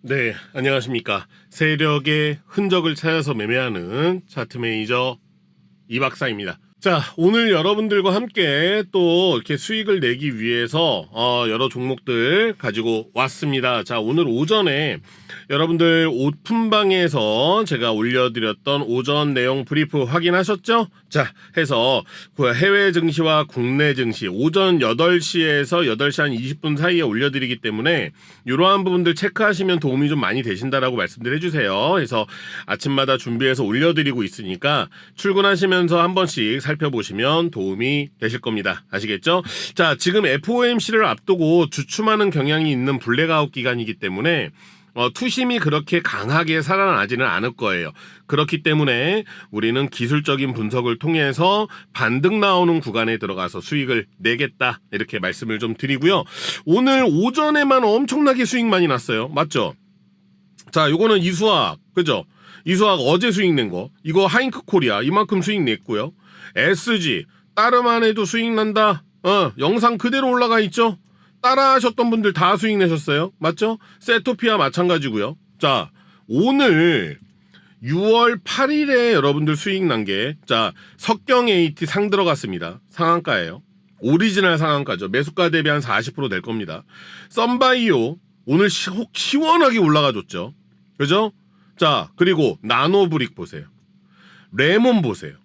네, 안녕하십니까. 세력의 흔적을 찾아서 매매하는 차트 매니저 이 박사입니다. 자, 오늘 여러분들과 함께 또 이렇게 수익을 내기 위해서 어, 여러 종목들 가지고 왔습니다. 자, 오늘 오전에 여러분들 오픈방에서 제가 올려드렸던 오전 내용 브리프 확인하셨죠? 자, 해서 그 해외 증시와 국내 증시 오전 8시에서 8시 한 20분 사이에 올려드리기 때문에 이러한 부분들 체크하시면 도움이 좀 많이 되신다라고 말씀들 해주세요. 그래서 아침마다 준비해서 올려드리고 있으니까 출근하시면서 한 번씩 살펴보시면 도움이 되실 겁니다. 아시겠죠? 자, 지금 FOMC를 앞두고 주춤하는 경향이 있는 블랙아웃 기간이기 때문에 어, 투심이 그렇게 강하게 살아나지는 않을 거예요. 그렇기 때문에 우리는 기술적인 분석을 통해서 반등 나오는 구간에 들어가서 수익을 내겠다. 이렇게 말씀을 좀 드리고요. 오늘 오전에만 엄청나게 수익 많이 났어요. 맞죠? 자, 요거는 이수학. 그죠? 이수학 어제 수익 낸 거. 이거 하잉크 코리아. 이만큼 수익 냈고요. SG. 따르만 해도 수익 난다. 어, 영상 그대로 올라가 있죠? 따라 하셨던 분들 다 수익 내셨어요. 맞죠? 세토피아 마찬가지고요. 자, 오늘 6월 8일에 여러분들 수익 난 게, 자, 석경 AT 상 들어갔습니다. 상한가예요. 오리지널 상한가죠. 매수가 대비 한 40%될 겁니다. 썬바이오, 오늘 시, 혹 시원하게 올라가줬죠. 그죠? 자, 그리고 나노브릭 보세요. 레몬 보세요.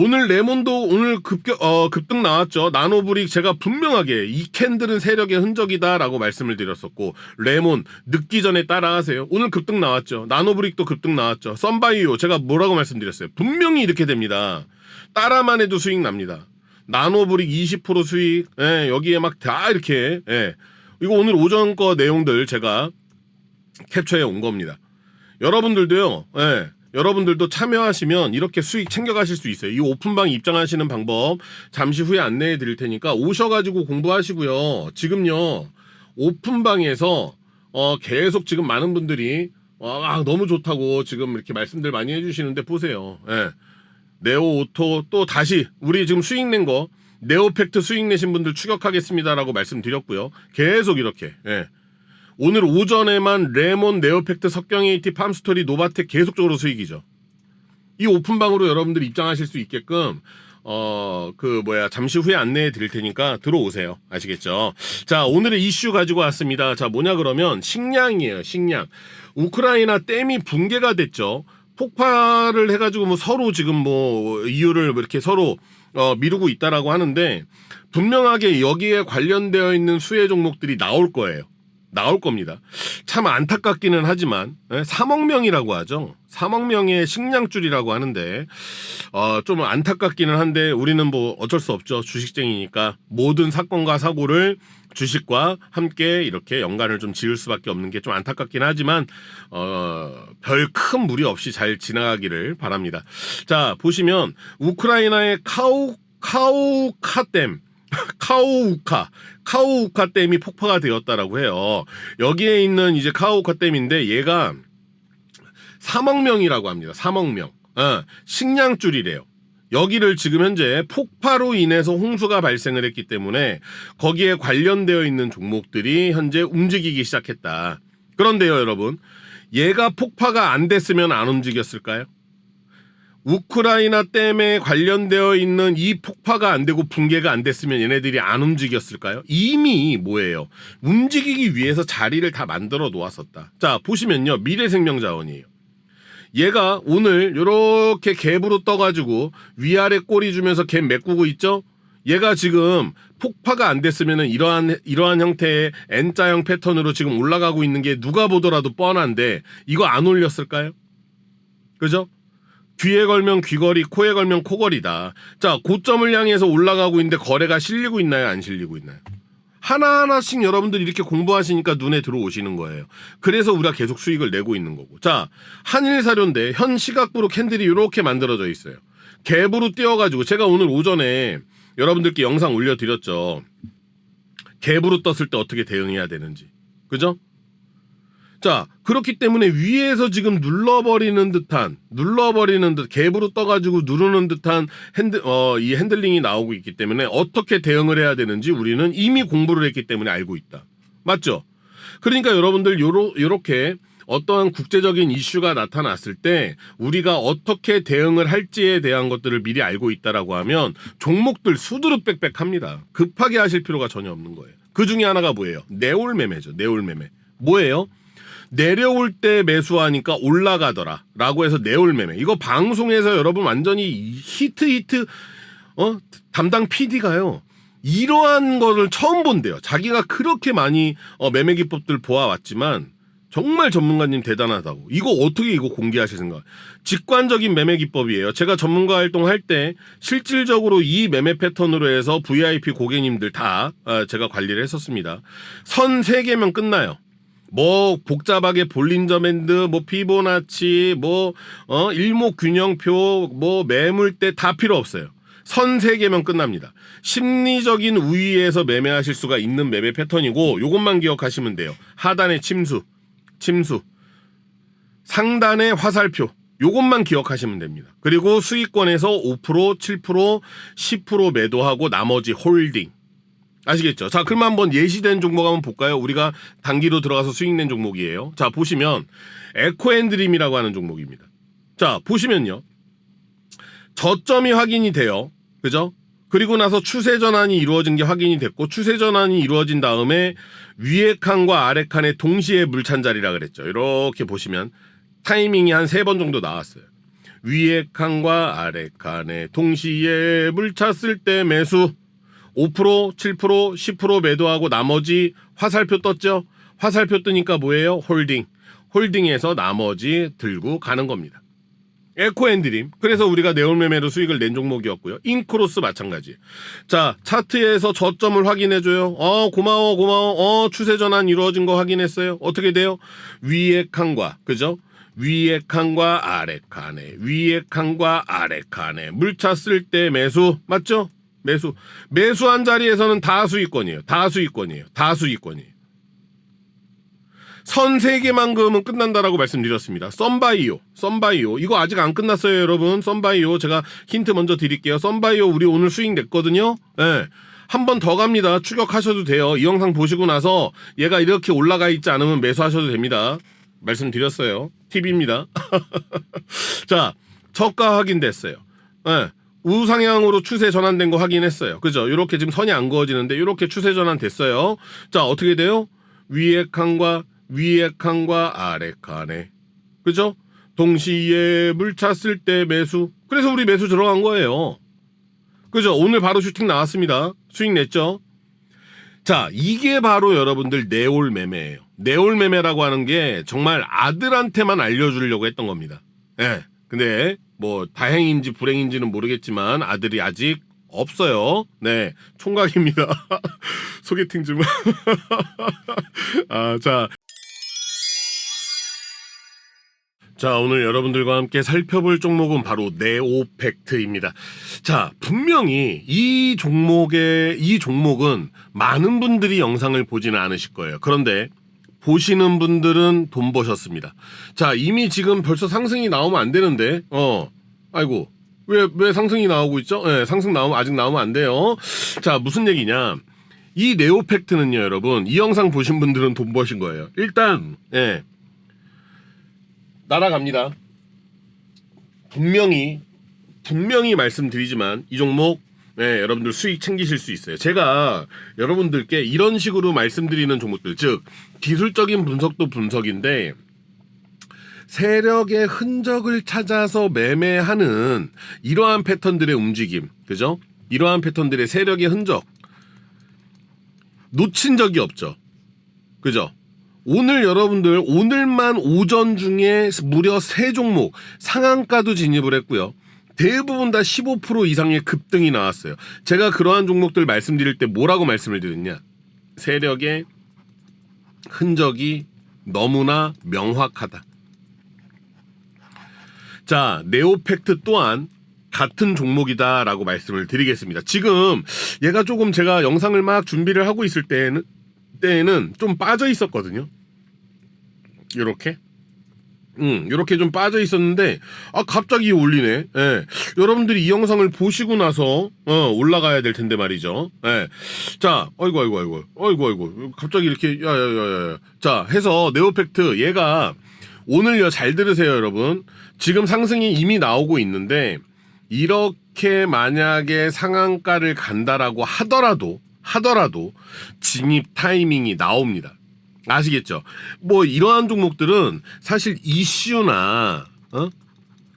오늘 레몬도 오늘 급격 어 급등 나왔죠. 나노브릭 제가 분명하게 이 캔들은 세력의 흔적이다라고 말씀을 드렸었고 레몬 늦기 전에 따라하세요. 오늘 급등 나왔죠. 나노브릭도 급등 나왔죠. 썬바이오 제가 뭐라고 말씀드렸어요. 분명히 이렇게 됩니다. 따라만 해도 수익 납니다. 나노브릭 20% 수익 예, 여기에 막 다 이렇게 예. 이거 오늘 오전 거 내용들 제가 캡처해 온 겁니다. 여러분들도요. 예. 여러분들도 참여하시면 이렇게 수익 챙겨가실 수 있어요. 이 오픈방 입장하시는 방법 잠시 후에 안내해 드릴 테니까 오셔가지고 공부하시고요. 지금요 오픈방에서 어 계속 지금 많은 분들이 아 너무 좋다고 지금 이렇게 말씀들 많이 해주시는데 보세요. 예. 네오 오토 또 다시 우리 지금 수익 낸 거 네오팩트 수익 내신 분들 추격하겠습니다라고 말씀드렸고요. 계속 이렇게 예. 오늘 오전에만 레몬, 네오팩트, 석경 AT, 팜스토리, 노바텍 계속적으로 수익이죠. 이 오픈방으로 여러분들 입장하실 수 있게끔 어 그 뭐야 잠시 후에 안내해 드릴 테니까 들어오세요. 아시겠죠? 자 오늘의 이슈 가지고 왔습니다. 자 뭐냐 그러면 식량이에요. 식량. 우크라이나 댐이 붕괴가 됐죠. 폭발을 해가지고 뭐 서로 지금 뭐 이유를 뭐 이렇게 서로 어, 미루고 있다라고 하는데 분명하게 여기에 관련되어 있는 수혜 종목들이 나올 거예요. 나올 겁니다. 참 안타깝기는 하지만 3억 명이라고 하죠. 3억 명의 식량줄이라고 하는데 어, 좀 안타깝기는 한데 우리는 뭐 어쩔 수 없죠. 주식쟁이니까 모든 사건과 사고를 주식과 함께 이렇게 연관을 좀 지을 수밖에 없는 게 좀 안타깝긴 하지만 어, 별 큰 무리 없이 잘 지나가기를 바랍니다. 자 보시면 우크라이나의 카우 카우카댐 카오우카 카오우카 댐이 폭파가 되었다라고 해요. 여기에 있는 이제 카오우카 댐인데 얘가 3억 명이라고 합니다. 3억 명. 어, 식량줄이래요. 여기를 지금 현재 폭파로 인해서 홍수가 발생을 했기 때문에 거기에 관련되어 있는 종목들이 현재 움직이기 시작했다. 그런데요, 여러분. 얘가 폭파가 안 됐으면 안 움직였을까요? 우크라이나 댐에 관련되어 있는 이 폭파가 안 되고 붕괴가 안 됐으면 얘네들이 안 움직였을까요? 이미 뭐예요? 움직이기 위해서 자리를 다 만들어 놓았었다. 자, 보시면요. 미래생명자원이에요. 얘가 오늘 요렇게 갭으로 떠가지고 위아래 꼬리 주면서 갭 메꾸고 있죠? 얘가 지금 폭파가 안 됐으면은 이러한 이러한 형태의 N자형 패턴으로 지금 올라가고 있는 게 누가 보더라도 뻔한데 이거 안 올렸을까요? 그죠? 귀에 걸면 귀걸이, 코에 걸면 코걸이다. 자, 고점을 향해서 올라가고 있는데 거래가 실리고 있나요? 안 실리고 있나요? 하나하나씩 여러분들 이렇게 공부하시니까 눈에 들어오시는 거예요. 그래서 우리가 계속 수익을 내고 있는 거고. 자, 한일사료인데 현 시각부로 캔들이 이렇게 만들어져 있어요. 갭으로 띄어가지고 제가 오늘 오전에 여러분들께 영상 올려드렸죠. 갭으로 떴을 때 어떻게 대응해야 되는지. 그죠? 자, 그렇기 때문에 위에서 지금 눌러버리는 듯한, 눌러버리는 듯, 갭으로 떠가지고 누르는 듯한 핸드, 어, 이 핸들링이 나오고 있기 때문에 어떻게 대응을 해야 되는지 우리는 이미 공부를 했기 때문에 알고 있다. 맞죠? 그러니까 여러분들 요러, 요렇게 어떠한 국제적인 이슈가 나타났을 때 우리가 어떻게 대응을 할지에 대한 것들을 미리 알고 있다라고 하면 종목들 수두룩 빽빽합니다. 급하게 하실 필요가 전혀 없는 거예요. 그 중에 하나가 뭐예요? 내올 매매죠. 내올 매매. 뭐예요? 내려올 때 매수하니까 올라가더라. 라고 해서 내올 매매. 이거 방송에서 여러분 완전히 히트 히트 어? 담당 PD가요. 이러한 거를 처음 본대요. 자기가 그렇게 많이 어, 매매 기법들 보아왔지만 정말 전문가님 대단하다고. 이거 어떻게 이거 공개하실 생각? 직관적인 매매 기법이에요. 제가 전문가 활동할 때 실질적으로 이 매매 패턴으로 해서 VIP 고객님들 다 어, 제가 관리를 했었습니다. 선 3개면 끝나요. 뭐 복잡하게 볼린저 밴드, 뭐 피보나치, 뭐 어 일목균형표, 뭐 매물대 다 필요 없어요. 선 3개면 끝납니다. 심리적인 우위에서 매매하실 수가 있는 매매 패턴이고 요것만 기억하시면 돼요. 하단에 침수, 침수, 상단에 화살표. 요것만 기억하시면 됩니다. 그리고 수익권에서 5%, 7%, 10% 매도하고 나머지 홀딩. 아시겠죠? 자, 그럼 한번 예시된 종목 한번 볼까요? 우리가 단기로 들어가서 수익 낸 종목이에요. 자, 보시면 에코앤드림이라고 하는 종목입니다. 자, 보시면요. 저점이 확인이 돼요. 그죠? 그리고 나서 추세 전환이 이루어진 게 확인이 됐고 추세 전환이 이루어진 다음에 위에 칸과 아래 칸에 동시에 물찬 자리라 그랬죠. 이렇게 보시면 타이밍이 한 세 번 정도 나왔어요. 위에 칸과 아래 칸에 동시에 물 찼을 때 매수 5%, 7%, 10% 매도하고 나머지 화살표 떴죠? 화살표 뜨니까 뭐예요? 홀딩. 홀딩해서 나머지 들고 가는 겁니다. 에코앤드림. 그래서 우리가 네올매매로 수익을 낸 종목이었고요. 인크로스 마찬가지. 자, 차트에서 저점을 확인해줘요. 어, 고마워, 고마워. 어, 추세 전환 이루어진 거 확인했어요. 어떻게 돼요? 위에 칸과, 그죠? 위에 칸과 아래 칸에, 위에 칸과 아래 칸에, 물 찼을 때 매수, 맞죠? 매수. 매수한 자리에서는 다 수익권이에요. 다 수익권이에요. 다 수익권이에요. 선 3개만 그으면 끝난다라고 말씀드렸습니다. 썬바이오, 썬바이오. 이거 아직 안 끝났어요, 여러분. 썬바이오. 제가 힌트 먼저 드릴게요. 썬바이오 우리 오늘 수익 냈거든요. 예. 네. 한번 더 갑니다. 추격하셔도 돼요. 이 영상 보시고 나서 얘가 이렇게 올라가 있지 않으면 매수하셔도 됩니다. 말씀드렸어요. 팁입니다. 자, 저가 확인됐어요. 예. 네. 우상향으로 추세 전환된 거 확인했어요. 그죠? 이렇게 지금 선이 안 그어지는데 이렇게 추세 전환 됐어요. 자, 어떻게 돼요? 위에 칸과 위에 칸과 아래 칸에 그죠? 동시에 물 찼을 때 매수 그래서 우리 매수 들어간 거예요 그죠? 오늘 바로 슈팅 나왔습니다 수익 냈죠? 자 이게 바로 여러분들 네올 매매예요 네올 매매라고 하는 게 정말 아들한테만 알려주려고 했던 겁니다 예. 네, 근데 뭐 다행인지 불행인지는 모르겠지만 아들이 아직 없어요. 네, 총각입니다. 소개팅 좀. 아, 자. 자, 오늘 여러분들과 함께 살펴볼 종목은 바로 네오팩트입니다. 자, 분명히 이 종목의, 이 종목은 많은 분들이 영상을 보지는 않으실 거예요. 그런데 보시는 분들은 돈 버셨습니다. 자, 이미 지금 벌써 상승이 나오면 안 되는데, 어, 아이고, 왜, 왜 상승이 나오고 있죠? 예, 네, 상승 나오면, 아직 나오면 안 돼요. 자, 무슨 얘기냐. 이 네오팩트는요, 여러분. 이 영상 보신 분들은 돈 버신 거예요. 일단, 예. 날아갑니다. 분명히, 분명히 말씀드리지만, 이 종목, 네, 여러분들 수익 챙기실 수 있어요. 제가 여러분들께 이런 식으로 말씀드리는 종목들, 즉, 기술적인 분석도 분석인데, 세력의 흔적을 찾아서 매매하는 이러한 패턴들의 움직임, 그죠? 이러한 패턴들의 세력의 흔적 놓친 적이 없죠. 그죠? 오늘 여러분들 오늘만 오전 중에 무려 세 종목 상한가도 진입을 했고요. 대부분 다 15% 이상의 급등이 나왔어요. 제가 그러한 종목들 말씀드릴 때 뭐라고 말씀을 드렸냐? 세력의 흔적이 너무나 명확하다. 자, 네오팩트 또한 같은 종목이다라고 말씀을 드리겠습니다. 지금 얘가 조금 제가 영상을 막 준비를 하고 있을 때에는 때에는 좀 빠져 있었거든요. 이렇게 음, 이렇게 좀 빠져 있었는데, 아, 갑자기 올리네. 예. 여러분들이 이 영상을 보시고 나서, 어, 올라가야 될 텐데 말이죠. 예. 자, 어이구, 어이구, 어이구, 어이구, 어이구. 갑자기 이렇게, 야, 야, 야, 야. 자, 해서 네오팩트, 얘가, 오늘요, 잘 들으세요, 여러분. 지금 상승이 이미 나오고 있는데, 이렇게 만약에 상한가를 간다라고 하더라도, 하더라도, 진입 타이밍이 나옵니다. 아시겠죠? 뭐 이러한 종목들은 사실 이슈나 어?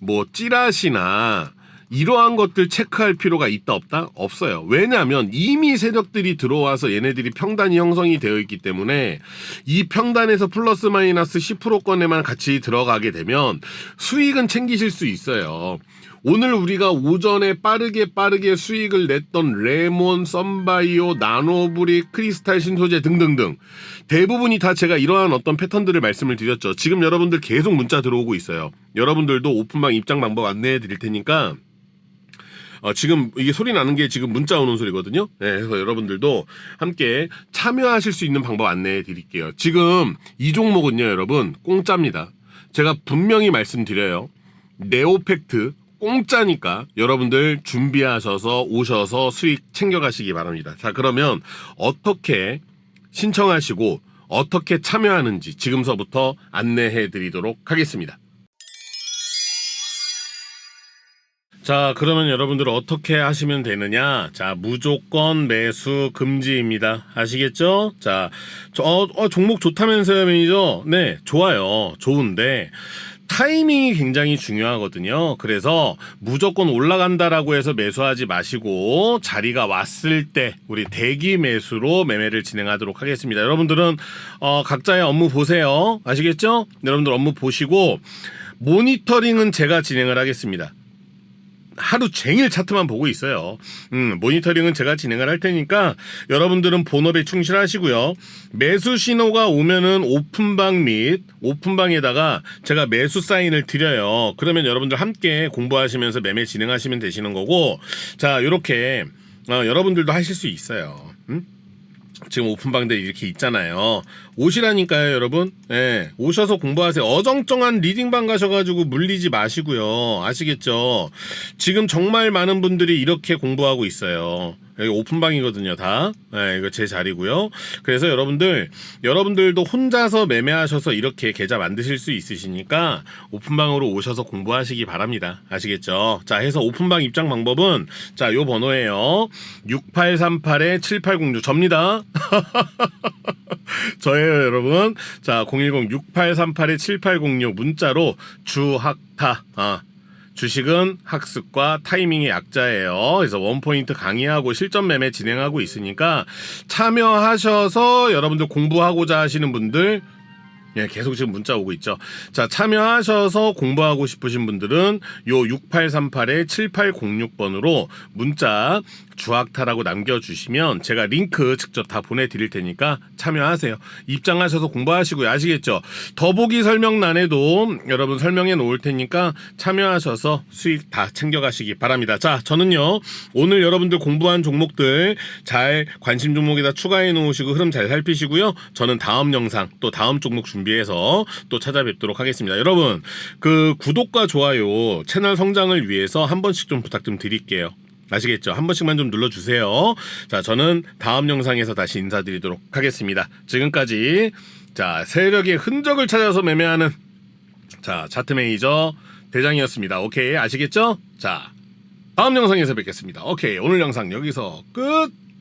뭐 찌라시나 이러한 것들 체크할 필요가 있다 없다 없어요. 왜냐하면 이미 세력들이 들어와서 얘네들이 평단이 형성이 되어 있기 때문에 이 평단에서 플러스 마이너스 10%권에만 같이 들어가게 되면 수익은 챙기실 수 있어요. 오늘 우리가 오전에 빠르게 빠르게 수익을 냈던 레몬, 썬바이오, 나노브릭, 크리스탈 신소재 등등등 대부분이 다 제가 이러한 어떤 패턴들을 말씀을 드렸죠. 지금 여러분들 계속 문자 들어오고 있어요. 여러분들도 오픈방 입장 방법 안내해 드릴 테니까 어, 지금 이게 소리 나는 게 지금 문자 오는 소리거든요. 네, 그래서 여러분들도 함께 참여하실 수 있는 방법 안내해 드릴게요. 지금 이 종목은요, 여러분, 공짜입니다. 제가 분명히 말씀드려요. 네오팩트 공짜니까 여러분들 준비하셔서 오셔서 수익 챙겨가시기 바랍니다. 자, 그러면 어떻게 신청하시고 어떻게 참여하는지 지금서부터 안내해 드리도록 하겠습니다. 자, 그러면 여러분들 어떻게 하시면 되느냐? 자, 무조건 매수 금지입니다. 아시겠죠? 자, 저, 어, 어, 종목 좋다면서요, 매니저? 네, 좋아요. 좋은데, 타이밍이 굉장히 중요하거든요. 그래서 무조건 올라간다라고 해서 매수하지 마시고 자리가 왔을 때 우리 대기 매수로 매매를 진행하도록 하겠습니다. 여러분들은 어, 각자의 업무 보세요. 아시겠죠? 여러분들 업무 보시고 모니터링은 제가 진행을 하겠습니다. 하루 종일 차트만 보고 있어요. 음, 모니터링은 제가 진행을 할 테니까 여러분들은 본업에 충실하시고요. 매수 신호가 오면은 오픈방 및 오픈방에다가 제가 매수 사인을 드려요. 그러면 여러분들 함께 공부하시면서 매매 진행하시면 되시는 거고 자, 요렇게 어, 여러분들도 하실 수 있어요. 음? 지금 오픈방들 이렇게 있잖아요. 오시라니까요, 여러분. 예, 오셔서 공부하세요. 어정쩡한 리딩방 가셔가지고 물리지 마시고요. 아시겠죠? 지금 정말 많은 분들이 이렇게 공부하고 있어요. 여기 오픈방이거든요, 다. 예, 이거 제 자리고요. 그래서 여러분들, 여러분들도 혼자서 매매하셔서 이렇게 계좌 만드실 수 있으시니까 오픈방으로 오셔서 공부하시기 바랍니다. 아시겠죠? 자, 해서 오픈방 입장 방법은 자, 요 번호예요. 6838-7806 접니다. 저예요, 여러분. 자, 010-6838-7806 문자로 주학타, 아, 주식은 학습과 타이밍의 약자예요. 그래서 원포인트 강의하고 실전 매매 진행하고 있으니까 참여하셔서 여러분들 공부하고자 하시는 분들 예, 계속 지금 문자 오고 있죠. 자, 참여하셔서 공부하고 싶으신 분들은 요 6838-7806번으로 문자 주학타라고 남겨주시면 제가 링크 직접 다 보내드릴 테니까 참여하세요. 입장하셔서 공부하시고요. 아시겠죠? 더보기 설명란에도 여러분 설명해 놓을 테니까 참여하셔서 수익 다 챙겨가시기 바랍니다. 자, 저는요, 오늘 여러분들 공부한 종목들 잘 관심 종목에다 추가해 놓으시고 흐름 잘 살피시고요. 저는 다음 영상 또 다음 종목 준비해서 또 찾아뵙도록 하겠습니다. 여러분, 그 구독과 좋아요 채널 성장을 위해서 한 번씩 좀 부탁 좀 드릴게요. 아시겠죠? 한 번씩만 좀 눌러주세요. 자, 저는 다음 영상에서 다시 인사드리도록 하겠습니다. 지금까지 자 세력의 흔적을 찾아서 매매하는 자 차트 매니저 대장이었습니다. 오케이 아시겠죠? 자 다음 영상에서 뵙겠습니다. 오케이 오늘 영상 여기서 끝.